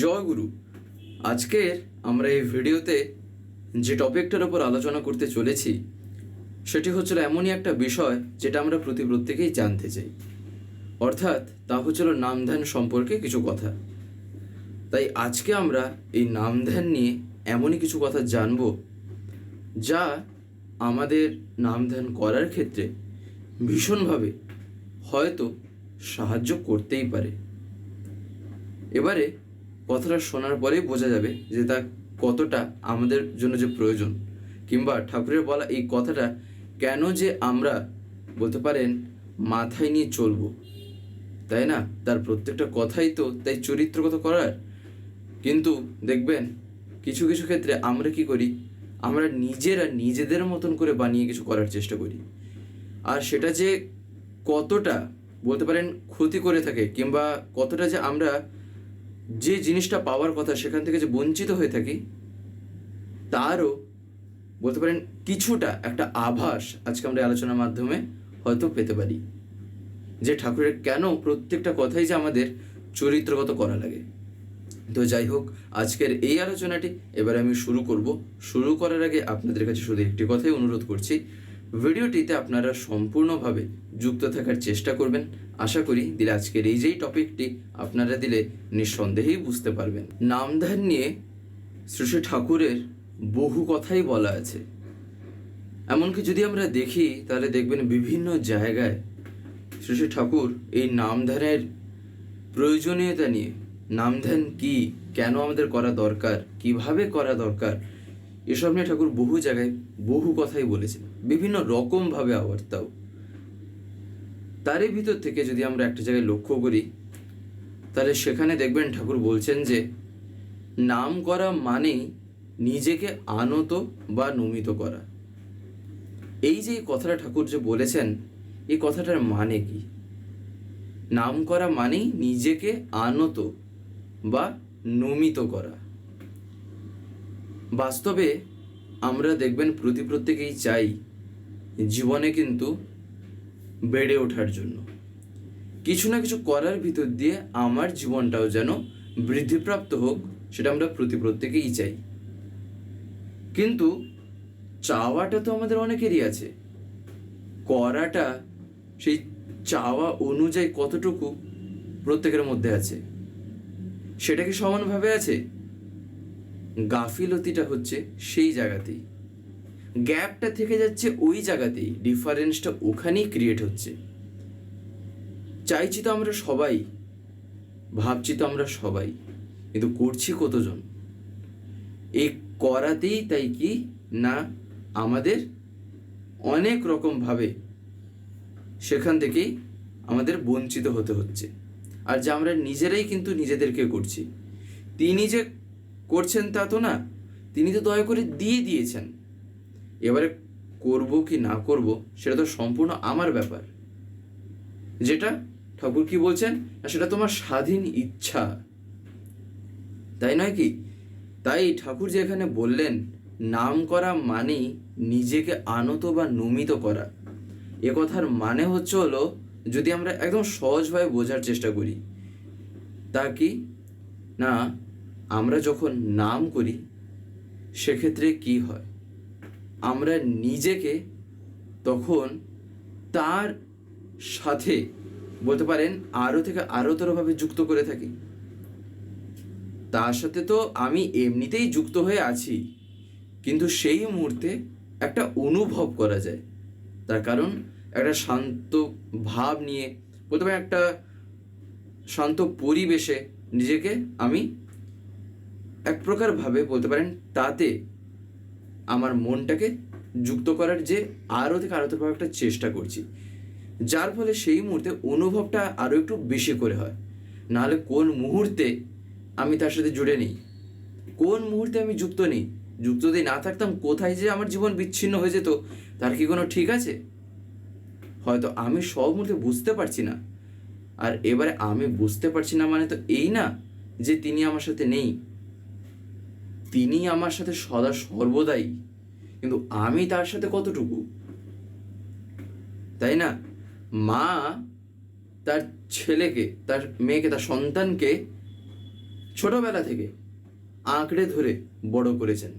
জয় গুরু। আজকের আমরা এই ভিডিওতে যে টপিকটার ওপর আলোচনা করতে চলেছি, সেটি হচ্ছিল এমনই একটা বিষয় যেটা আমরা প্রতি প্রত্যেকেই জানতে চাই। অর্থাৎ তা হচ্ছিল নামধ্যান সম্পর্কে কিছু কথা। তাই আজকে আমরা এই নামধ্যান নিয়ে এমনই কিছু কথা জানব, যা আমাদের নামধ্যান করার ক্ষেত্রে ভীষণভাবে হয়তো সাহায্য করতেই পারে। এবারে কথাটা শোনার পরেই বোঝা যাবে যে তা কতটা আমাদের জন্য যে প্রয়োজন। কিংবা ঠাকুরের বলা এই কথাটা কেন যে আমরা বলতে পারেন মাথায় নিয়ে চলবো। তাই না? তার প্রত্যেকটা কথাই তো তাই চরিত্রগত করার। কিন্তু দেখবেন কিছু কিছু ক্ষেত্রে আমরা কি করি? আমরা নিজেরা নিজেদের মতন করে বানিয়ে কিছু করার চেষ্টা করি। আর সেটা যে কতটা বলতে পারেন ক্ষতি করে থাকে কিংবা কতটা যে আমরা যে জিনিসটা পাওয়ার কথা সেখান থেকে যে বঞ্চিত হয়ে থাকি, তারও বলতে পারেন কিছুটা একটা আভাস আজকে আমরা আলোচনার মাধ্যমে হয়তো পেতে পারি। যে ঠাকুরের কেন প্রত্যেকটা কথাই যে আমাদের চরিত্রগত করা লাগে। তো যাই হোক, আজকের এই আলোচনাটি এবার আমি শুরু করব। শুরু করার আগে আপনাদের কাছে শুধু একটি কথাই অনুরোধ করছি ভিডিওটিতে আপনারা সম্পূর্ণভাবে যুক্ত থাকার চেষ্টা করবেন। আশা করি দিলে আজকের এই যেই টপিকটি আপনারা দিলে নিঃসন্দেহেই বুঝতে পারবেন। নামধান নিয়ে শ্রী ঠাকুরের বহু কথাই বলা আছে। এমনকি যদি আমরা দেখি, তাহলে দেখবেন বিভিন্ন জায়গায় শ্রী ঠাকুর এই নামধানের প্রয়োজনীয়তা নিয়ে, নামধান কি, কেন আমাদের করা দরকার, কীভাবে করা দরকার, এসব নিয়ে ঠাকুর বহু জায়গায় বহু কথাই বলেছেন। বিভিন্ন রকমভাবে আবার তাও তারই ভিতর থেকে যদি আমরা একটা জায়গায় লক্ষ্য করি, তাহলে সেখানে দেখবেন ঠাকুর বলছেন যে, নাম করা মানেই নিজেকে আনত বা নমিত করা। এই যে কথাটা ঠাকুর যে বলেছেন, এই কথাটার মানে কি? নাম করা মানেই নিজেকে আনত বা নমিত করা। বাস্তবে আমরা দেখবেন প্রতি প্রত্যেকেই চাই জীবনে কিন্তু বেড়ে ওঠার জন্য। কিছু না কিছু করার ভিতর দিয়ে আমার জীবনটাও যেন বৃদ্ধিপ্রাপ্ত হোক, সেটা আমরা প্রতি প্রত্যেকেই চাই। কিন্তু চাওয়াটা তো আমাদের অনেকেরই আছে। করাটা সেই চাওয়া অনুযায়ী কতটুকু প্রত্যেকের মধ্যে আছে? সেটা কি সমানভাবে আছে? গাফিলতিটা হচ্ছে সেই জায়গাতেই। গ্যাপটা থেকে যাচ্ছে ওই জায়গাতেই, ডিফারেন্সটা ওখানেই ক্রিয়েট হচ্ছে। চাইছি তো আমরা সবাই, ভাবছি তো আমরা সবাই, কিন্তু করছি কতজন? এই করাতেই তাই কি না আমাদের অনেক রকমভাবে সেখান থেকেই আমাদের বঞ্চিত হতে হচ্ছে। আর যা আমরা নিজেরাই কিন্তু নিজেদেরকে করছি। তিনি যে করছেন তা তো না, তিনি তো দয়া করে দিয়ে দিয়েছেন। এবারে করব কি না করব, সেটা তো সম্পূর্ণ আমার ব্যাপার। যেটা ঠাকুর কি বলছেন? সেটা তোমার স্বাধীন ইচ্ছা। তাই নয় কি? তাই ঠাকুর যে এখানে বললেন, নাম করা মানেই নিজেকে আনত বা নমিত করা। এ কথার মানে হচ্ছে হলো, যদি আমরা একদম সহজভাবে বোঝার চেষ্টা করি, তা কি? না, আমরা যখন নাম করি, সেক্ষেত্রে কি হয়? আমরা নিজেকে তখন তার সাথে, বলতে পারেন আরও থেকে আরোতরভাবে যুক্ত করে থাকি। তার সাথে তো আমি এমনিতেই যুক্ত হয়ে আছি, কিন্তু সেই মুহূর্তে একটা অনুভব করা যায়। তার কারণ, একটা শান্ত ভাব নিয়ে, বলতে পারেন, একটা শান্ত পরিবেশে নিজেকে আমি এক প্রকারভাবে, বলতে পারেন, তাতে আমার মনটাকে যুক্ত করার যে আরও থেকে আরোতভাবে একটা চেষ্টা করছি। যার ফলে সেই মুহূর্তে অনুভবটা আরও একটু বেশি করে হয়। নাহলে কোন মুহূর্তে আমি তার সাথে জুড়ে নেই? কোন মুহূর্তে আমি যুক্ত নেই? যুক্ত যদি না থাকতাম কোথায় যে আমার জীবন বিচ্ছিন্ন হয়ে যেত? তার কি কোনো ঠিক আছে? হয়তো আমি সব মুহূর্তে বুঝতে পারছি না। আর এবারে আমি বুঝতে পারছি না মানে তো এই না যে তিনি আমার সাথে নেই। তিনি আমার সাথে সদা সর্বদাই। কিন্তু আমি তার সাথে কতটুকু? তাই না? মা তার ছেলেকে, তার মেয়েকে, তার সন্তানকে ছোটবেলা থেকে আঁকড়ে ধরে বড় করেছেন।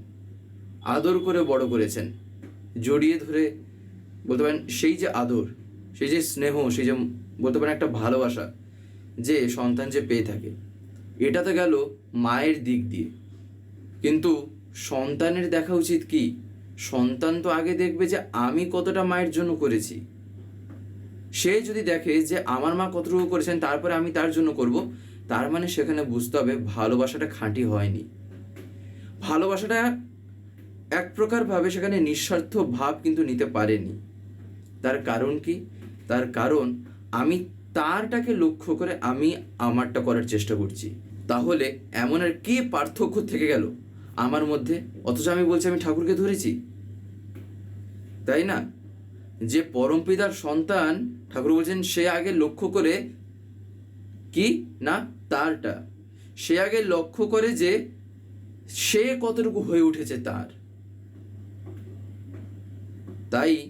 আদর করে বড় করেছেন। জড়িয়ে ধরে বলতে পারেন, সেই যে আদর, সেই যে স্নেহ, সেই যে বলতে পারেন একটা ভালোবাসা যে সন্তান যে পেয়ে থাকে, এটা তো গেল মায়ের দিক দিয়ে। কিন্তু সন্তানের দেখা উচিত কি? সন্তান তো আগে দেখবে যে আমি কতটা মায়ের জন্য করেছি। সে যদি দেখে যে আমার মা কতটুকু করেছেন, তারপরে আমি তার জন্য করব, তার মানে সেখানে বুঝতে হবে ভালোবাসাটা খাঁটি হয়নি। ভালোবাসাটা এক প্রকার ভাবে সেখানে নিঃস্বার্থ ভাব কিন্তু নিতে পারেনি। তার কারণ কি? তার কারণ আমি তারটাকে লক্ষ্য করে আমি আমারটা করার চেষ্টা করছি। তাহলে এমন আর কি পার্থক্য থেকে গেল? আমার মধ্যে, অথচ আমি বলছি আমি ঠাকুরকে ধরেছি। তাই না? যে পরমপিতার সন্তান, ঠাকুর বলছেন, সে আগে লক্ষ্য করে কি? না, তারটা। সে আগে লক্ষ্য করে যে সে কতটুকু হয়ে উঠেছে তার। তাই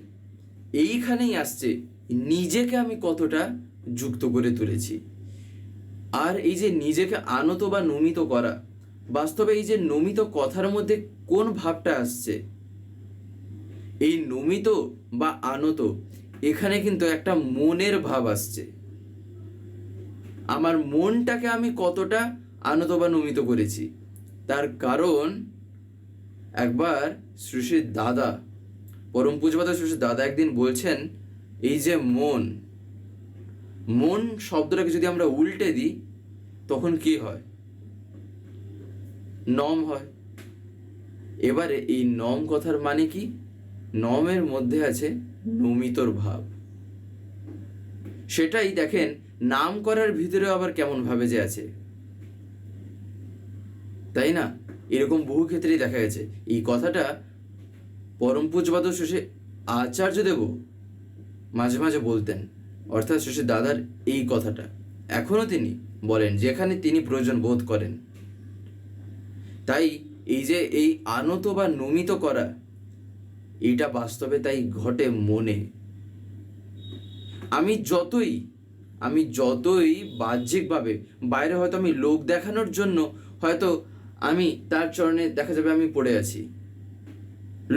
এইখানেই আসছে, নিজেকে আমি কতটা যুক্ত করে তুলেছি। আর এই যে নিজেকে আনত বা নমিত করা বাস্তবে এই যে নমিত কথার মধ্যে কোন ভাবটা আসছে? এই নমিত বা আনত, এখানে কিন্তু একটা মনের ভাব আসছে। আমার মনটাকে আমি কতটা আনত বা নমিত করেছি? তার কারণ, একবার শ্রীশ্রীর দাদা, পরম পূজপাত শ্রীশ্রীর দাদা একদিন বলছেন, এই যে মন মন শব্দটাকে যদি আমরা উল্টে দিই, তখন কি হয়? নম হয়। এবারে এই নম কথার মানে কি? নমের মধ্যে আছে নমিতর ভাব। সেটাই দেখেন, নাম করার ভিতরে আবার কেমন ভাবে যে আছে। তাই না? এরকম বহু ক্ষেত্রেই দেখা গেছে। এই কথাটা পরম পূজবাদ শেষে আচার্য দেব মাঝে মাঝে বলতেন। অর্থাৎ শেষে দাদার এই কথাটা। এখনও তিনি বলেন, যেখানে তিনি প্রয়োজন বোধ করেন। তাই এই যে এই আনত বা নমিত করা, এইটা বাস্তবে তাই ঘটে মনে। আমি যতই আমি যতই বাহ্যিকভাবে, বাইরে হয়তো আমি লোক দেখানোর জন্য হয়তো আমি তার চরণে দেখা যাবে আমি পড়ে আছি।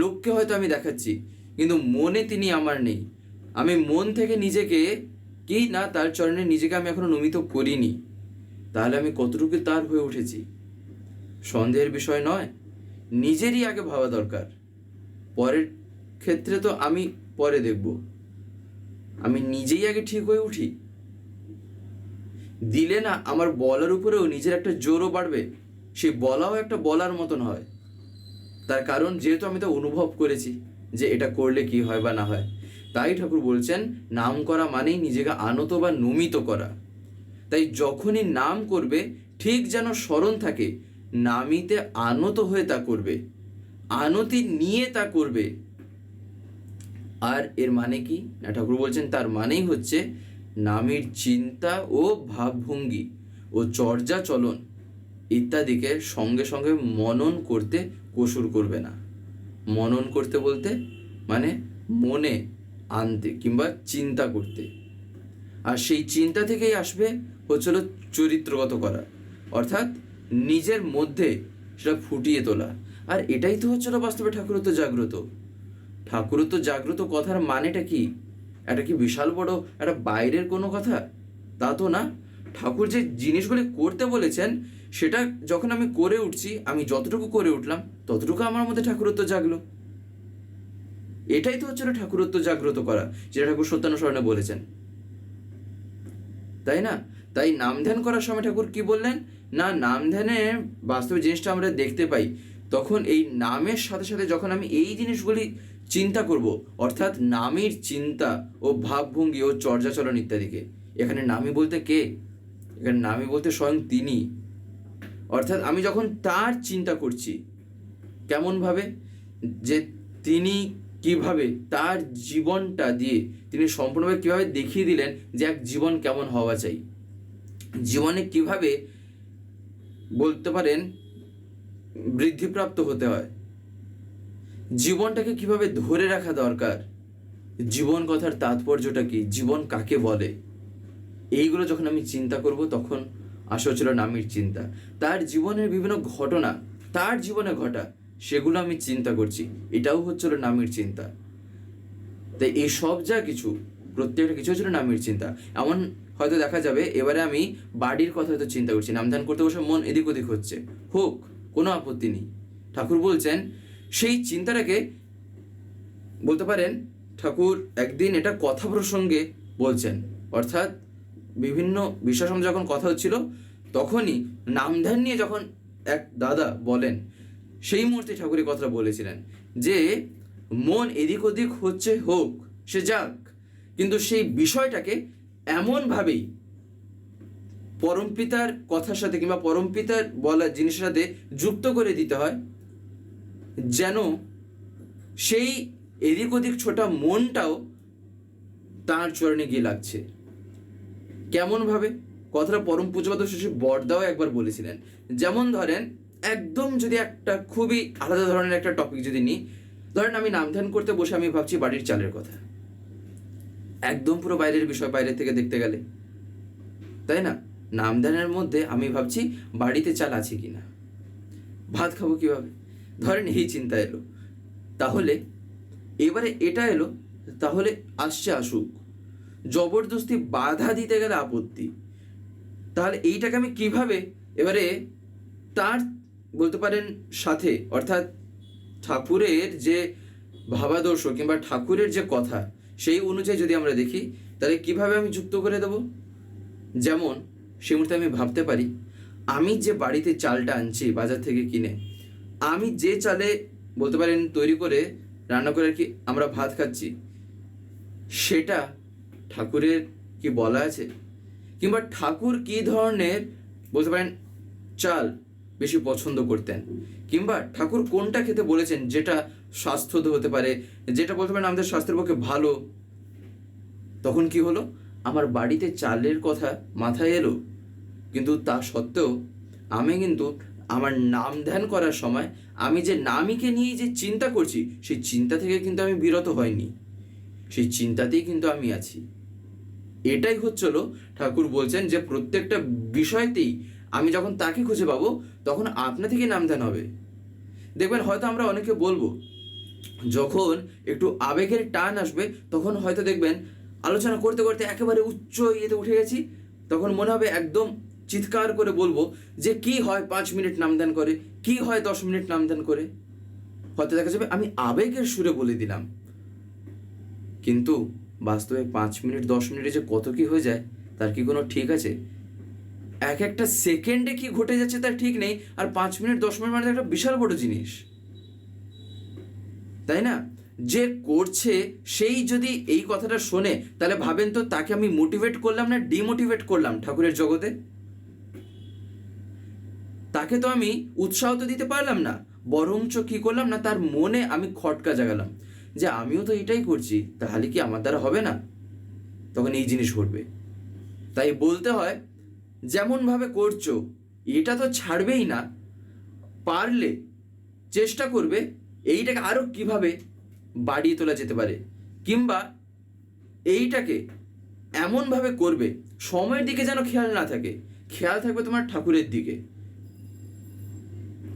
লোককে হয়তো আমি দেখাচ্ছি, কিন্তু মনে তিনি আমার নেই। আমি মন থেকে নিজেকে কি না তার চরণে নিজেকে আমি এখনও নমিত করিনি। তাহলে আমি কতটুকু তার হয়ে উঠেছি? সন্দেহের বিষয় নয়, নিজেরই আগে ভাবা দরকার। পরের ক্ষেত্রে তো আমি পরে দেখব। আমি নিজেই আগে ঠিক হয়ে উঠি। দিলে না আমার বলার উপরেও নিজের একটা জোরও বাড়বে। সেই বলাও একটা বলার মতন হয়। তার কারণ যেহেতু আমি তো অনুভব করেছি যে এটা করলে কি হয় বা না হয়। তাই ঠাকুর বলছেন, নাম করা মানেই নিজেকে আনত বা নমিত করা। তাই যখনই নাম করবে, ঠিক যেন স্মরণ থাকে নামিতে আনত হয়ে তা করবে। আনতি নিয়ে তা করবে। আর এর মানে কি? না, ঠাকুর বলছেন, তার মানেই হচ্ছে নামের চিন্তা ও ভাবভঙ্গি ও চর্যা চলন ইত্যাদিকে সঙ্গে সঙ্গে মনন করতে কসুর করবে না। মনন করতে বলতে মানে মনে আনতে কিংবা চিন্তা করতে। আর সেই চিন্তা থেকেই আসবে হচ্ছিল চরিত্রগত করা। অর্থাৎ নিজের মধ্যে সেটা ফুটিয়ে তোলা। আর এটাই তো হচ্ছে হচ্ছিল বাস্তবে ঠাকুরত্ব জাগ্রত। ঠাকুরত্ব জাগ্রত কথার মানেটা কি? এটা কি বিশাল বড়, একটা বাইরের কোনো কথা? তা তো না। ঠাকুর যে জিনিসগুলি করতে বলেছেন, সেটা যখন আমি করে উঠছি, আমি যতটুকু করে উঠলাম, ততটুকু আমার মধ্যে ঠাকুরত্ব জাগলো। এটাই তো হচ্ছিল ঠাকুরত্ব জাগ্রত করা, যেটা ঠাকুর সত্যানুসরণে বলেছেন। তাই না? তাই নাম ধ্যান করার সময় ঠাকুর কি বললেন? না, নাম ধ্যানে বাস্তব জিনিসটা আমরা দেখতে পাই, তখন এই নামের সাথে সাথে যখন আমি এই জিনিসগুলি চিন্তা করব, অর্থাৎ নামের চিন্তা ও ভাবভঙ্গি ও চর্যাচরণ ইত্যাদিকে, এখানে নামি বলতে কে? এখানে নামি বলতে স্বয়ং তিনি। অর্থাৎ আমি যখন তার চিন্তা করছি, কেমনভাবে? যে তিনি কীভাবে তার জীবনটা দিয়ে, তিনি সম্পূর্ণভাবে কীভাবে দেখিয়ে দিলেন যে এক জীবন কেমন হওয়া চাই। জীবনে কীভাবে বলতে পারেন, বৃদ্ধিপ্রাপ্ত হতে হয়। জীবনটাকে কীভাবে ধরে রাখা দরকার? জীবন কথার তাৎপর্যটা কি? জীবন কাকে বলে? এইগুলো যখন আমি চিন্তা করব, তখন আসা হচ্ছিল নামের চিন্তা। তার জীবনের বিভিন্ন ঘটনা, তার জীবনে ঘটা, সেগুলো আমি চিন্তা করছি। এটাও হচ্ছিল নামের চিন্তা। তাই এই সব যা কিছু, প্রত্যেকটা কিছু হচ্ছিল নামের চিন্তা। এমন হয়তো দেখা যাবে, এবারে আমি বাড়ির কথা হয়তো চিন্তা করছি, নামধান করতে বসে মন এদিক ওদিক হচ্ছে। হোক, কোনো আপত্তি নেই। ঠাকুর বলছেন, সেই চিন্তাটাকে বলতে পারেন, ঠাকুর একদিন এটা কথা প্রসঙ্গে বলছেন। অর্থাৎ বিভিন্ন বিষয় সম্বন্ধে যখন কথা হচ্ছিল, তখনই নামধান নিয়ে যখন এক দাদা বলেন, সেই মুহূর্তে ঠাকুর এই কথাটা বলেছিলেন যে, মন এদিক ওদিক হচ্ছে হোক, সে যাক। কিন্তু সেই বিষয়টাকে এমনভাবেই পরমপিতার কথার সাথে কিংবা পরমপিতার বলা জিনিসের সাথে যুক্ত করে দিতে হয়, যেন সেই এদিক ওদিক ছোটা মনটাও তার চরণে গিয়ে লাগছে। কেমনভাবে? কথাটা পরম পুজোপাত শিশু বরদাও একবার বলেছিলেন। যেমন ধরেন, একদম যদি একটা খুবই আলাদা ধরনের একটা টপিক যদি নিই, ধরেন আমি নাম ধ্যান করতে বসে আমি ভাবছি বাড়ির চালের কথা। একদম পুরো বাইরের বিষয় বাইরে থেকে দেখতে গেলে। তাই না? নাম ধ্যানের মধ্যে আমি ভাবছি বাড়িতে চাল আছে কি না ভাত খাব কীভাবে? ধরেন এই চিন্তা এলো। তাহলে এবারে এটা এলো, তাহলে আসছে আসুক। জবরদস্তি বাধা দিতে গেলে আপত্তি। তাহলে এইটাকে আমি কীভাবে এবারে তার বলতে পারেন সাথে, অর্থাৎ ঠাকুরের যে ভাবাদর্শ কিংবা ঠাকুরের যে কথা সেই অনুযায়ী যদি আমরা দেখি, তাহলে কীভাবে আমি যুক্ত করে দেব? যেমন সে মুহূর্তে আমি ভাবতে পারি, আমি যে বাড়িতে চালটা আনছি বাজার থেকে কিনে, আমি যে চালে বলতে পারেন তৈরি করে রান্না করে আর কি আমরা ভাত খাচ্ছি, সেটা ঠাকুরের কি বলা আছে? কিংবা ঠাকুর কি ধরনের বলতে পারেন চাল বেশি পছন্দ করতেন? কিংবা ঠাকুর কোনটা খেতে বলেছেন যেটা স্বাস্থ্য হতে পারে। যেটা বলতে পারেন আমাদের স্বাস্থ্যের পক্ষে ভালো। তখন কি হলো? আমার বাড়িতে চালের কথা মাথায় এলো। কিন্তু তা সত্ত্বেও আমি কিন্তু আমার নাম ধ্যান করার সময় আমি যে নামিকে নিয়ে যে চিন্তা করছি, সেই চিন্তা থেকে কিন্তু আমি বিরত হয়নি। সেই চিন্তাতেই কিন্তু আমি আছি। এটাই হচ্ছিল ঠাকুর বলছেন যে প্রত্যেকটা বিষয়তেই আমি যখন তাকে খুঁজে পাবো, তখন আপনা থেকে নাম ধ্যান হবে। দেখবেন হয়তো আমরা অনেকে বলব যখন একটু আবেগের টান আসবে, তখন হয়তো দেখবেন আলোচনা করতে করতে একেবারে উচ্চ ইয়েতে উঠে গেছি। তখন মনে হবে একদম চিৎকার করে বলব যে, কি হয় পাঁচ মিনিট নামদান করে? কি হয় দশ মিনিট নামদান করে? হয়তো দেখা যাবে আমি আবেগের সুরে বলে দিলাম। কিন্তু বাস্তবে পাঁচ মিনিট, দশ মিনিটে যে কত কি হয়ে যায়, তার কি কোনো ঠিক আছে? এক একটা সেকেন্ডে কি ঘটে যাচ্ছে তার ঠিক নেই। আর পাঁচ মিনিট, দশ মিনিট মানে একটা বিশাল বড় জিনিস। তাই না? যে করছে সেই যদি এই কথাটা শোনে, তাহলে ভাবেন তো তাকে আমি মোটিভেট করলাম না ডিমোটিভেট করলাম ঠাকুরের জগতে? তাকে তো আমি উৎসাহ তো দিতে পারলাম না, বরঞ্চ কি করলাম না তার মনে আমি খটকা জাগালাম, যে আমিও তো এটাই করছি, তাহলে কি আমার দ্বারা হবে না? তখন এই জিনিস ঘটবে। তাই বলতে হয়, যেমনভাবে করছ, এটা তো ছাড়বেই না, পারলে চেষ্টা করবে এইটাকে আরও কীভাবে বাড়িয়ে তোলা যেতে পারে? কিংবা এইটাকে এমনভাবে করবে, সময়ের দিকে যেন খেয়াল না থাকে। খেয়াল থাকবে তোমার ঠাকুরের দিকে।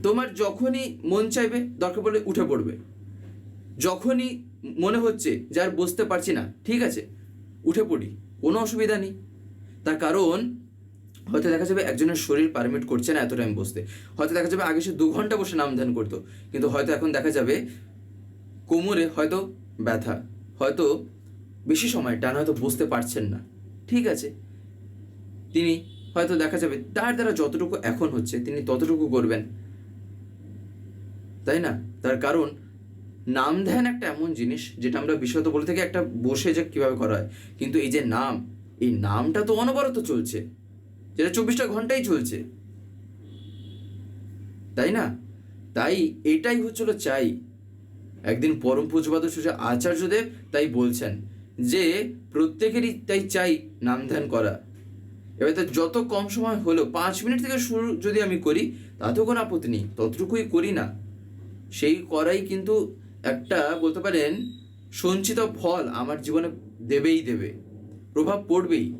তোমার যখনই মন চাইবে, দরকার পড়লে উঠে পড়বে। যখনই মনে হচ্ছে যে আর বসতে পারছি না, ঠিক আছে, উঠে পড়ি, কোনো অসুবিধা নেই। তার কারণ হয়তো দেখা যাবে একজনের শরীর পারমিট করছে না এত টাইম বসতে হয়তো দেখা যাবে আগে সে দু ঘণ্টা বসে নাম ধ্যান করতো, কিন্তু হয়তো এখন দেখা যাবে কোমরে হয়তো ব্যথা, হয়তো বেশি সময় টানা হয়তো বসতে পারছেন না। ঠিক আছে? তিনি হয়তো দেখা যাবে তার দ্বারা যতটুকু এখন হচ্ছে, তিনি ততটুকু করবেন। তাই না? তার কারণ নাম ধ্যান একটা এমন জিনিস যেটা আমরা বিশেষত বলে থাকি একটা বসে যে কীভাবে করা হয়। কিন্তু এই যে নাম, এই নামটা তো অনবরত চলছে। যেটা চব্বিশটা ঘন্টাই চলছে। তাই না? তাই এটাই হচ্ছিল চাই। একদিন পরম পূজপাদ সুজা আচার্যদেব তাই বলছেন যে, প্রত্যেকেরই তাই চাই নাম ধ্যান করা। এবার তো যত কম সময় হলো, পাঁচ মিনিট থেকে শুরু যদি আমি করি, তাতেও কোনো আপত্তি নেই, ততটুকুই করি না। সেই করাই কিন্তু একটা বলতে পারেন, সঞ্চিত ফল আমার জীবনে দেবেই দেবে। প্রভাব পড়বেই।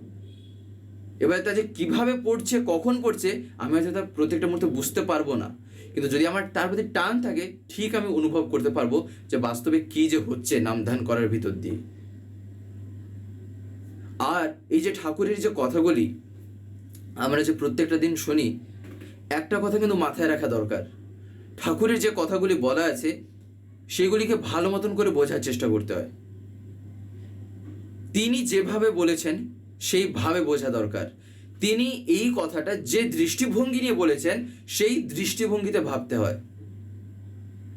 এবার তা যে কীভাবে পড়ছে, কখন পড়ছে, আমি হয়তো তার প্রত্যেকটা মুহূর্তে বুঝতে পারব না। কিন্তু যদি আমার তার প্রতি টান থাকে, ঠিক আমি অনুভব করতে পারব যে বাস্তবে কী যে হচ্ছে নাম ধ্যান করার ভিতর দিয়ে। আর এই যে ঠাকুরের যে কথাগুলি, আমরা যে প্রত্যেকটা দিন শুনি, একটা কথা কিন্তু মাথায় রাখা দরকার। ঠাকুরের যে কথাগুলি বলা আছে, সেগুলিকে ভালো মতন করে বোঝার চেষ্টা করতে হয়। তিনি যেভাবে বলেছেন সেইভাবে বোঝা দরকার। তিনি এই কথাটা যে দৃষ্টিভঙ্গি নিয়ে বলেছেন, সেই দৃষ্টিভঙ্গিতে ভাবতে হয়।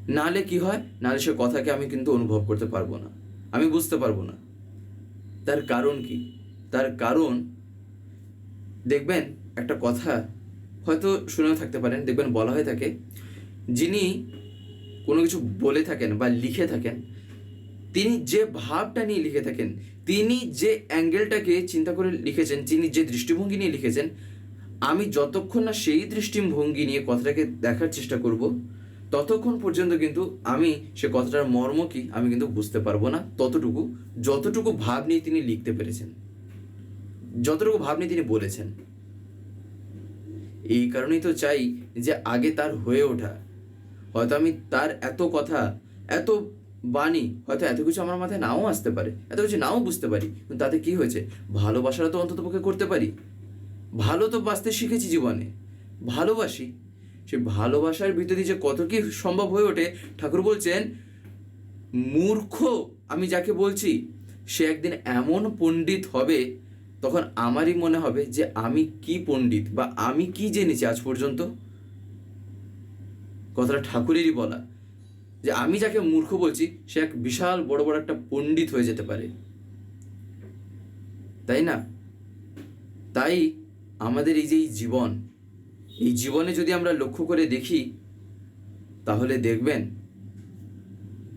নালে কি হয়? নালে সে কথাকে আমি কিন্তু অনুভব করতে পারব না। আমি বুঝতে পারব না। তার কারণ কি? তার কারণ, দেখবেন একটা কথা হয়তো শুনেও থাকতে পারেন, দেখবেন বলা হয়ে থাকে যিনি কোনো কিছু বলে থাকেন বা লিখে থাকেন তিনি যে ভাবটা নিয়ে লিখে থাকেন, তিনি যে অ্যাঙ্গেলটাকে চিন্তা করে লিখেছেন, তিনি যে দৃষ্টিভঙ্গি নিয়ে লিখেছেন, আমি যতক্ষণ না সেই দৃষ্টিভঙ্গি নিয়ে কথাটাকে দেখার চেষ্টা করব, ততক্ষণ পর্যন্ত কিন্তু আমি সে কথাটার মর্ম কি, আমি কিন্তু বুঝতে পারব না। ততটুকু, যতটুকু ভাব নিয়ে তিনি লিখতে পেরেছেন, যতটুকু ভাব নিয়ে তিনি বলেছেন, এই কারণেই তো চাই যে আগে তার হয়ে ওঠা। হয়তো আমি তার এত কথা, এত বাণী, হয়তো এত কিছু আমার মাথায় নাও আসতে পারে, এত কিছু নাও বুঝতে পারি, কিন্তু তাতে কি হয়েছে? ভালোবাসাটা তো অন্তত পক্ষে করতে পারি। ভালো তো বাঁচতে শিখেছি জীবনে। ভালোবাসি। সে ভালোবাসার ভিতরে যে কত কি সম্ভব হয়ে ওঠে, ঠাকুর বলছেন, মূর্খ, আমি যাকে বলছি, সে একদিন এমন পণ্ডিত হবে, তখন আমারই মনে হবে যে আমি কি পণ্ডিত বা আমি কি জেনেছি আজ পর্যন্ত? কথাটা ঠাকুরেরই বলা। যে আমি যাকে মূর্খ বলছি, সে এক বিশাল বড় বড় একটা পণ্ডিত হয়ে যেতে পারে। তাই না? তাই আমাদের এই যে এই জীবন, এই জীবনে যদি আমরা লক্ষ্য করে দেখি, তাহলে দেখবেন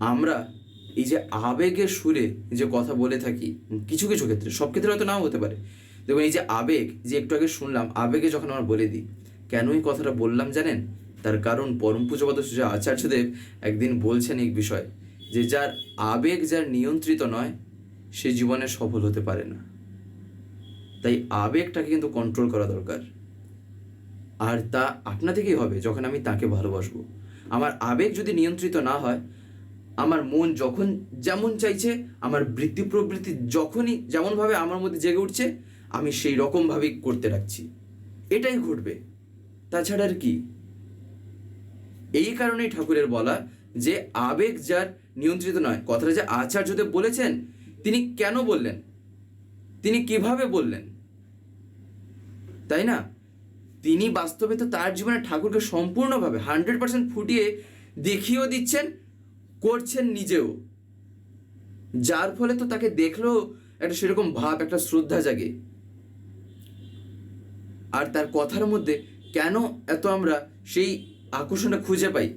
আমরা এই যে আবেগের সুরে যে কথা বলে থাকি, কিছু কিছু ক্ষেত্রে, সব ক্ষেত্রে হয়তো নাও হতে পারে। দেখুন, এই যে আবেগ, যে একটু আগে শুনলাম, আবেগে যখন আমরা বলে দিই, কেন এই কথাটা বললাম জানেন? তার কারণ পরম পূজপাত সুজা আচার্যদেব একদিন বলছেন এই বিষয় যে যার আবেগ যার নিয়ন্ত্রিত নয়, সে জীবনে সফল হতে পারে না। তাই আবেগটাকে কিন্তু কন্ট্রোল করা দরকার। আর তা আপনা থেকেই হবে যখন আমি তাকে ভালোবাসবো। আমার আবেগ যদি নিয়ন্ত্রিত না হয়, আমার মন যখন যেমন চাইছে, আমার বৃত্তি প্রবৃত্তি যখনই যেমনভাবে আমার মধ্যে জেগে উঠছে, আমি সেই রকমভাবেই করতে রাখছি এটাই ঘটবে। তাছাড়া আর কি? এই কারণেই ঠাকুরের বলা যে আবেগ যার নিয়ন্ত্রিত নয়। কথাটা যে আচার্যদেব বলেছেন, তিনি কেন বললেন? তিনি কীভাবে বললেন? তাই না? তিনি বাস্তবে তো তার জীবনে ঠাকুরকে সম্পূর্ণভাবে হান্ড্রেড পার্সেন্ট ফুটিয়ে দেখিয়েও দিচ্ছেন, করছেন নিজেও। যার ফলে তো তাকে দেখলেও একটা সেরকম ভাব, একটা শ্রদ্ধা জাগে। আর তার কথার মধ্যে কেন এত আমরা সেই আকর্ষণটা খুঁজে পাই।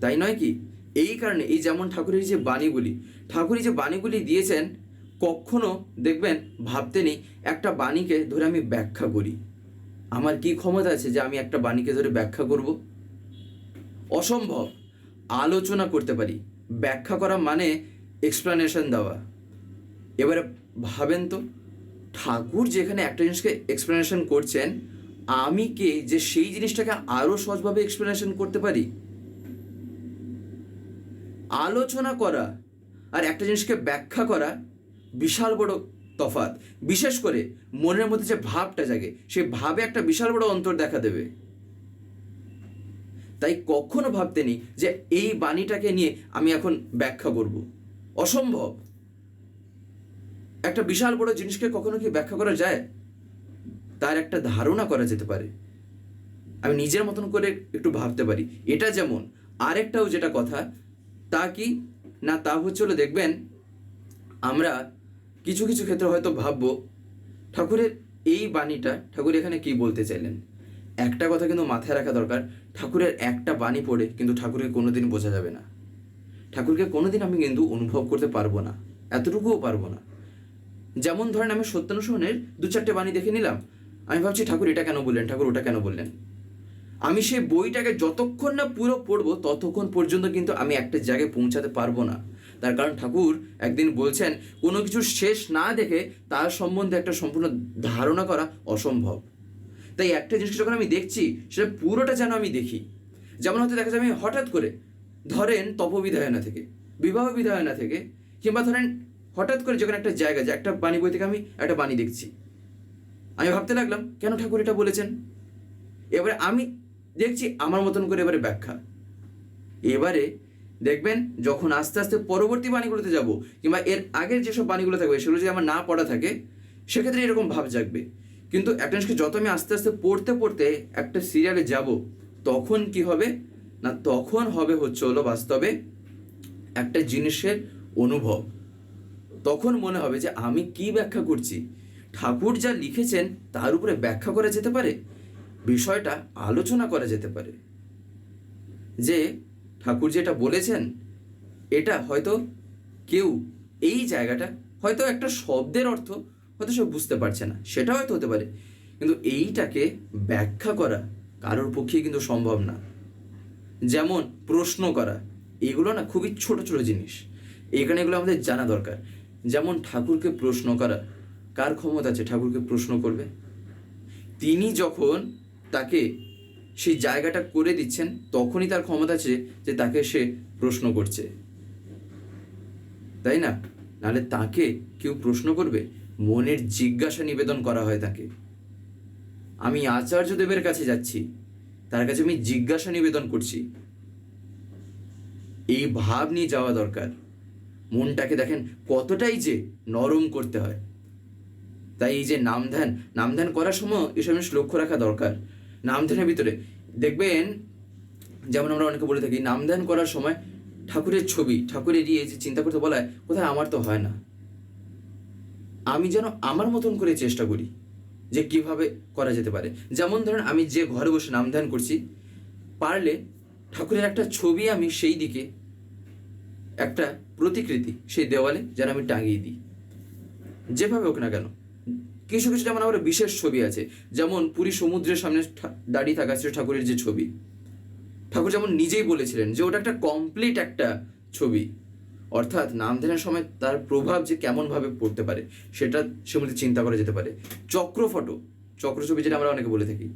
তাই নয় কি? এই কারণে এই যেমন ঠাকুরের যে বাণীগুলি ঠাকুরই যে বাণীগুলি দিয়েছেন, কখনো দেখবেন ভাবতে নেই, একটা বাণীকে ধরে আমি ব্যাখ্যা করি। আমার কি ক্ষমতা আছে যে আমি একটা বাণীকে ধরে ব্যাখ্যা করব? অসম্ভব। আলোচনা করতে পারি। ব্যাখ্যা করা মানে এক্সপ্লানেশন দেওয়া। এবারে ভাবেন তো, ঠাকুর যেখানে একটা জিনিসকে এক্সপ্লেনেশন করছেন আমি কে যে সেই জিনিসটাকে আরও সহজভাবে এক্সপ্লেনেশন করতে পারি? আলোচনা করা আর একটা জিনিসকে ব্যাখ্যা করা বিশাল বড় তফাৎ। বিশেষ করে মনের মধ্যে যে ভাবটা জাগে, সেই ভাবে একটা বিশাল বড় অন্তর দেখা দেবে। তাই কখনো ভাবতে নি যে এই বাণীটাকে নিয়ে আমি এখন ব্যাখ্যা করব। অসম্ভব। একটা বিশাল বড় জিনিসকে কখনো কি ব্যাখ্যা করা যায়? তার একটা ধারণা করা যেতে পারে। আমি নিজের মতন করে একটু ভাবতে পারি। এটা যেমন, আরেকটাও যেটা কথা, তা কি? না, তা হচ্ছে হলো দেখবেন, আমরা কিছু কিছু ক্ষেত্রে হয়তো ভাববো, ঠাকুরের এই বাণীটা, ঠাকুর এখানে কি বলতে চাইলেন? একটা কথা কিন্তু মাথায় রাখা দরকার, ঠাকুরের একটা বাণী পড়ে কিন্তু ঠাকুরকে কোনোদিন বোঝা যাবে না। ঠাকুরকে কোনোদিন আমি কিন্তু অনুভব করতে পারব না, এতটুকুও পারব না। যেমন ধরেন আমি সত্যানুসরণের দু চারটে বাণী দেখে নিলাম আমি ভাবছি, ঠাকুর, এটা কেন বললেন? ঠাকুর, ওটা কেন বললেন? আমি সেই বইটাকে যতক্ষণ না পুরো পড়ব, ততক্ষণ পর্যন্ত কিন্তু আমি একটা জায়গায় পৌঁছাতে পারব না। তার কারণ ঠাকুর একদিন বলছেন, কোনো কিছু শেষ না দেখে তার সম্বন্ধে একটা সম্পূর্ণ ধারণা করা অসম্ভব। তাই একটা জিনিস যখন আমি দেখছি, সেটা পুরোটা যেন আমি দেখি। যেমন হয়তো দেখা যায়, আমি হঠাৎ করে ধরেন তপবিধায়না থেকে বিবাহ বিধায়না থেকে, কিংবা ধরেন হঠাৎ করে যখন একটা জায়গা, যে একটা বাণী বই থেকে আমি একটা বাণী দেখছি আমি ভাবতে লাগলাম, কেন ঠাকুর এটা বলেছেন? এবারে আমি দেখছি আমার মতন করে এবারে ব্যাখ্যা। এবারে দেখবেন যখন আস্তে আস্তে পরবর্তী বাণীগুলোতে যাব, কিংবা এর আগের যেসব বাণীগুলো থাকবে, সেগুলো যদি আমার না পড়া থাকে, সেক্ষেত্রে এরকম ভাব জাগবে। কিন্তু একটা জিনিসকে যত আমি আস্তে আস্তে পড়তে পড়তে একটা সিরিয়ালে যাব, তখন কি হবে? না, তখন হবে হচ্ছে হলো বাস্তবে একটা জিনিসের অনুভব। তখন মনে হবে যে আমি কি ব্যাখ্যা করছি? ঠাকুর যা লিখেছেন তার উপরে ব্যাখ্যা করা যেতে পারে, বিষয়টা আলোচনা করা যেতে পারে। যে ঠাকুর যেটা বলেছেন, এটা হয়তো কেউ এই জায়গাটা হয়তো একটা শব্দের অর্থ হয়তো সে বুঝতে পারছে না, সেটা হয়তো হতে পারে। কিন্তু এইটাকে ব্যাখ্যা করা কারোর পক্ষে কিন্তু সম্ভব না। যেমন প্রশ্ন করা, এগুলো না খুবই ছোট ছোট জিনিস। এখানে এগুলো আমাদের জানা দরকার। যেমন ঠাকুরকে প্রশ্ন করা কার ক্ষমতা আছে? ঠাকুরকে প্রশ্ন করবে। তিনি যখন তাকে সেই জায়গাটা করে দিচ্ছেন, তখনই তার ক্ষমতা আছে যে তাকে সে প্রশ্ন করছে। তাই না? নাহলে তাকে কেউ প্রশ্ন করবে? মনের জিজ্ঞাসা নিবেদন করা হয় তাকে। আমি আচার্যদেবের কাছে যাচ্ছি। তার কাছে আমি জিজ্ঞাসা নিবেদন করছি। এই ভাব নিয়ে যাওয়া দরকার। মনটাকে দেখেন কতটাই যে নরম করতে হয়। তাই এই যে নাম ধ্যান নাম ধ্যান করার সময় এসব জিনিস লক্ষ্য রাখা দরকার। নাম ধ্যানের ভিতরে দেখবেন, যেমন আমরা অনেকে বলে থাকি নাম ধ্যান করার সময় ঠাকুরের ছবি, ঠাকুরের ইয়ে যে চিন্তা করতে বলা হয় কোথায় আমার তো হয় না। আমি যেন আমার মতন করে চেষ্টা করি যে কীভাবে করা যেতে পারে। যেমন ধরেন, আমি যে ঘরে বসে নাম ধ্যান করছি, পারলে ঠাকুরের একটা ছবি আমি সেই দিকে, একটা প্রতিকৃতি সেই দেওয়ালে যেন আমি টাঙিয়ে দিই। যেভাবে হোক না কেন। কিছু কিছু যেমন আমার বিশেষ ছবি আছে। যেমন পুরী সমুদ্রের সামনে দাঁড়িয়ে থাকা শ্রী ঠাকুরের যে ছবি। ঠাকুর যেমন নিজেই বলেছিলেন যে ওটা একটা কমপ্লিট একটা ছবি। অর্থাৎ নাম ধ্যানের সময় তার প্রভাব যে কেমনভাবে পড়তে পারে, সেটা সে মধ্যে চিন্তা করা যেতে পারে। চক্র ফটো, চক্র ছবি যেটা আমরা অনেকে বলে থাকি।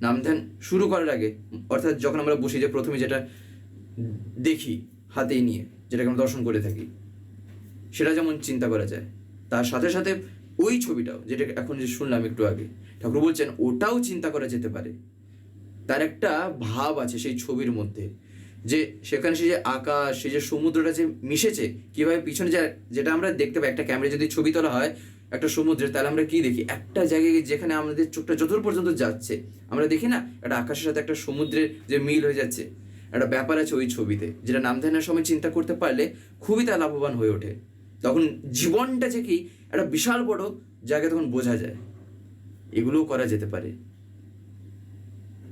নাম ধ্যান শুরু করার আগে, অর্থাৎ যখন আমরা বসি যে প্রথমে যেটা দেখি হাতেই নিয়ে, যেটাকে আমরা দর্শন করে থাকি, সেটা যেমন চিন্তা করা যায়। তার সাথে সাথে ওই ছবিটাও, যেটা এখন যে শুনলাম একটু আগে, ঠাকুর বলছেন ওটাও চিন্তা করা যেতে পারে। তার একটা ভাব আছে সেই ছবির মধ্যে, যে সেখানে সে যে আকাশ সে যে সমুদ্রটা যে মিশেছে, কীভাবে পিছনে যা, যেটা আমরা দেখতে পাই, একটা ক্যামেরা যদি ছবি তোলা হয়, একটা সমুদ্রের তাহলে আমরা কি দেখি? একটা জায়গায় যেখানে আমাদের চোখটা যতদূর পর্যন্ত যাচ্ছে, আমরা দেখি না? একটা আকাশের সাথে একটা সমুদ্রের যে মিল হয়ে যাচ্ছে। একটা ব্যাপার আছে ওই ছবিতে, যেটা নাম ধ্যানের সময় চিন্তা করতে পারলে খুবই তা লাভবান হয়ে ওঠে। তখন জীবনটা যে কি একটা বিশাল বড় জায়গা তখন বোঝা যায়। এগুলোও করা যেতে পারে।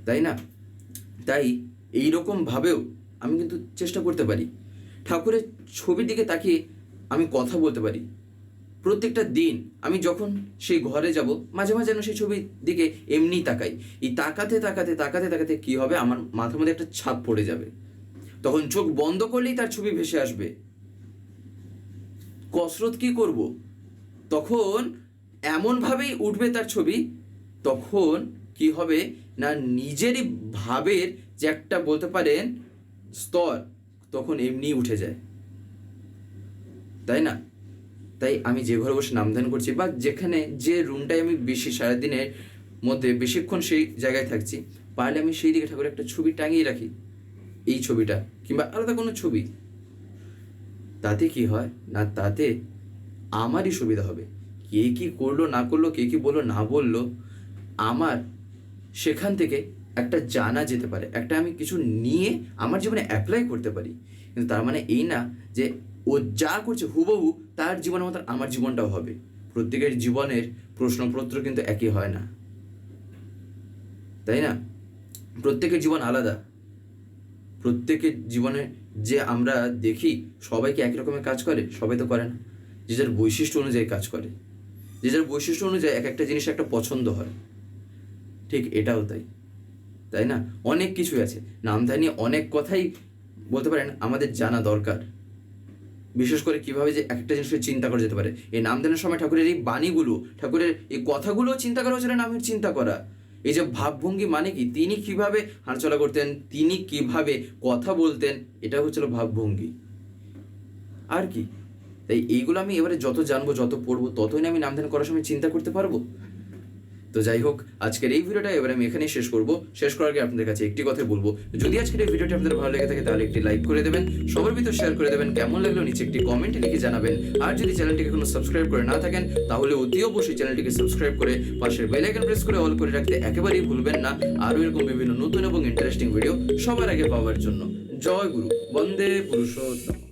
তাই না? তাই এই ভাবেও আমি কিন্তু চেষ্টা করতে পারি। ঠাকুরের ছবির দিকে তাকিয়ে আমি কথা বলতে পারি। প্রত্যেকটা দিন আমি যখন সেই ঘরে যাব, মাঝে মাঝে যেন সেই ছবির দিকে এমনি তাকাই। এই তাকাতে তাকাতে তাকাতে তাকাতে কি হবে? আমার মাথার মধ্যে একটা ছাপ পড়ে যাবে। তখন চোখ বন্ধ করলেই তার ছবি ভেসে আসবে। কসরত কি করব? তখন এমনভাবেই উঠবে তার ছবি, তখন কি হবে না নিজেরই ভাবের যে একটা বলতে পারেন স্তর তখন এমনি উঠে যায়। তাই না? তাই আমি যে ঘরে বসে নামধান করছি বা যেখানে যে রুমটায় আমি বেশি সারাদিনের মধ্যে বেশিক্ষণ সেই জায়গায় থাকছি, পারলে আমি সেই দিকে ঠাকুরের একটা ছবি টাঙিয়ে রাখি। এই ছবিটা কিংবা আলাদা কোনো ছবি। তাতে কি হয়? না, তাতে আমারই সুবিধা হবে। কে কি করল, না করল, কে কি বলল, না বলল, আমার সেখান থেকে একটা জানা যেতে পারে। একটা আমি কিছু নিয়ে আমার জীবনে অ্যাপ্লাই করতে পারি। কিন্তু তার মানে এই না যে ও যা করছে হুবহু তার জীবনের মতো আমার জীবনটাও হবে। প্রত্যেকের জীবনের প্রশ্নপত্র কিন্তু একই হয় না। তাই না? প্রত্যেকের জীবন আলাদা। প্রত্যেকের জীবনে যে আমরা দেখি সবাই কি একই রকমের কাজ করে? সবাই তো করে না। যে যার বৈশিষ্ট্য অনুযায়ী কাজ করে। যে যার বৈশিষ্ট্য অনুযায়ী এক একটা জিনিস একটা পছন্দ হয়। ঠিক এটাও তাই। তাই না? অনেক কিছুই আছে। নামধানি অনেক কথাই বলতে পারেন আমাদের জানা দরকার। বিশেষ করে কীভাবে যে একটা জিনিসকে চিন্তা করা যেতে পারে। এই নাম ধ্যানের সময় ঠাকুরের এই বাণীগুলো, ঠাকুরের এই কথাগুলো চিন্তা করা হচ্ছে নামের চিন্তা করা? এই যে ভাবভঙ্গি মানে কি? তিনি কীভাবে হাঁটাচলা করতেন? তিনি কীভাবে কথা বলতেন? এটা হচ্ছিল ভাবভঙ্গি। আর কি? তাই এইগুলো আমি এবারে যত জানব, যত পড়ব, ততই না আমি নাম ধ্যান করার সময় চিন্তা করতে পারব? তো যাই হোক, আজকের এই ভিডিওটা এবারে আমি এখানেই শেষ করব। শেষ করার আগে আপনাদের কাছে একটি কথা বলব। যদি আজকের এই ভিডিওটি আপনাদের ভালো লেগে থাকে, তাহলে একটি লাইক করে দেবেন, সবার ভিতর শেয়ার করে দেবেন, কেমন লাগল নিচে একটি কমেন্ট লিখে জানাবেন। আর যদি চ্যানেলটিকে কোনো সাবস্ক্রাইব করে না থাকেন, তাহলে অতি অবশ্যই চ্যানেলটিকে সাবস্ক্রাইব করে পাশের বেল আইকন প্রেস করে অল করে রাখতে একেবারেই ভুলবেন না। আরও এরকম বিভিন্ন নতুন এবং ইন্টারেস্টিং ভিডিও সবার আগে পাওয়ার জন্য। জয় গুরু, বন্দে পুরুষোত্তম।